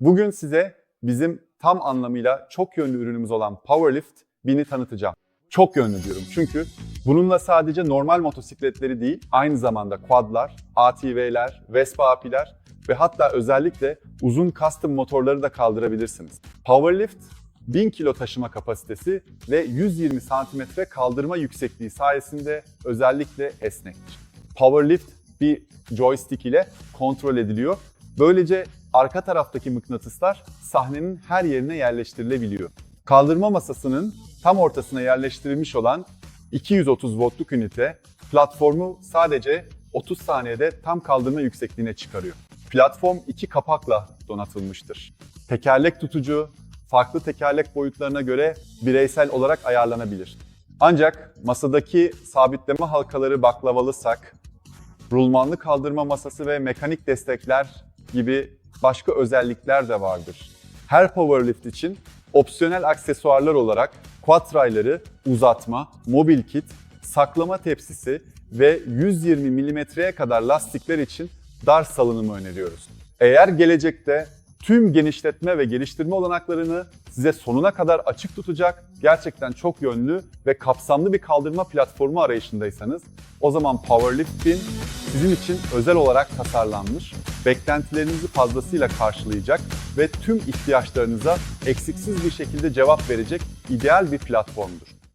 Bugün size bizim tam anlamıyla çok yönlü ürünümüz olan Powerlift 1000'i tanıtacağım. Çok yönlü diyorum çünkü bununla sadece normal motosikletleri değil, aynı zamanda quadlar, ATV'ler, Vespa apiler ve hatta özellikle uzun custom motorları da kaldırabilirsiniz. Powerlift 1000 kilo taşıma kapasitesi ve 120 santimetre kaldırma yüksekliği sayesinde özellikle esnektir. Powerlift bir joystick ile kontrol ediliyor. Böylece arka taraftaki mıknatıslar sahnenin her yerine yerleştirilebiliyor. Kaldırma masasının tam ortasına yerleştirilmiş olan 230 voltluk ünite platformu sadece 30 saniyede tam kaldırma yüksekliğine çıkarıyor. Platform iki kapakla donatılmıştır. Tekerlek tutucu farklı tekerlek boyutlarına göre bireysel olarak ayarlanabilir. Ancak masadaki sabitleme halkaları baklavalısak, rulmanlı kaldırma masası ve mekanik destekler gibi başka özellikler de vardır. Her powerlift için opsiyonel aksesuarlar olarak quad rayları, uzatma, mobil kit, saklama tepsisi ve 120 milimetreye kadar lastikler için dar salınımı öneriyoruz. Eğer gelecekte tüm genişletme ve geliştirme olanaklarını size sonuna kadar açık tutacak, gerçekten çok yönlü ve kapsamlı bir kaldırma platformu arayışındaysanız o zaman Powerlift 1000 sizin için özel olarak tasarlanmış, beklentilerinizi fazlasıyla karşılayacak ve tüm ihtiyaçlarınıza eksiksiz bir şekilde cevap verecek ideal bir platformdur.